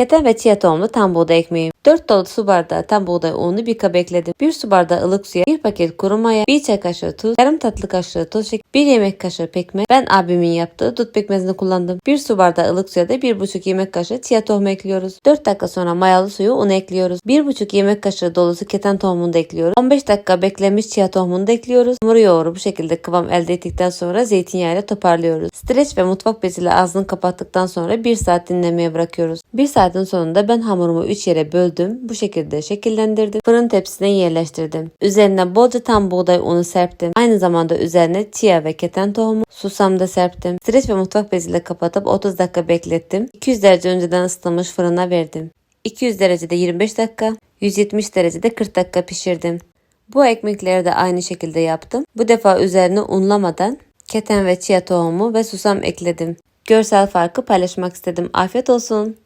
Keten ve chia tohumlu tam buğday ekmeği. 4 dolu su bardağı tam buğday ununu bir kap ekledim. 1 su bardağı ılık suya 1 paket kuru maya, 1 çay kaşığı tuz, yarım tatlı kaşığı toz şeker, 1 yemek kaşığı pekmez. Ben abimin yaptığı dut pekmezini kullandım. 1 su bardağı ılık suya da 1,5 yemek kaşığı chia tohumu ekliyoruz. 4 dakika sonra mayalı suyu un ekliyoruz. 1,5 yemek kaşığı dolusu keten tohumunu da ekliyoruz. 15 dakika beklemiş chia tohumunu da ekliyoruz. Hamuru yoğurup bu şekilde kıvam elde ettikten sonra zeytinyağıyla toparlıyoruz. Streç ve mutfak beziyle ağzını kapattıktan sonra 1 saat dinlemeye bırakıyoruz. 1 saatin sonunda ben hamurumu 3 yere böldüm. Bu şekilde şekillendirdim. Fırın tepsisine yerleştirdim. Üzerine bolca tam buğday unu serptim. Aynı zamanda üzerine chia ve keten tohumu, susam da serptim. Streç ve mutfak beziyle kapatıp 30 dakika beklettim. 200 derece önceden ısıtılmış fırına verdim. 200 derecede 25 dakika, 170 derecede 40 dakika pişirdim. Bu ekmekleri de aynı şekilde yaptım. Bu defa üzerine unlamadan keten ve chia tohumu ve susam ekledim. Görsel farkı paylaşmak istedim. Afiyet olsun.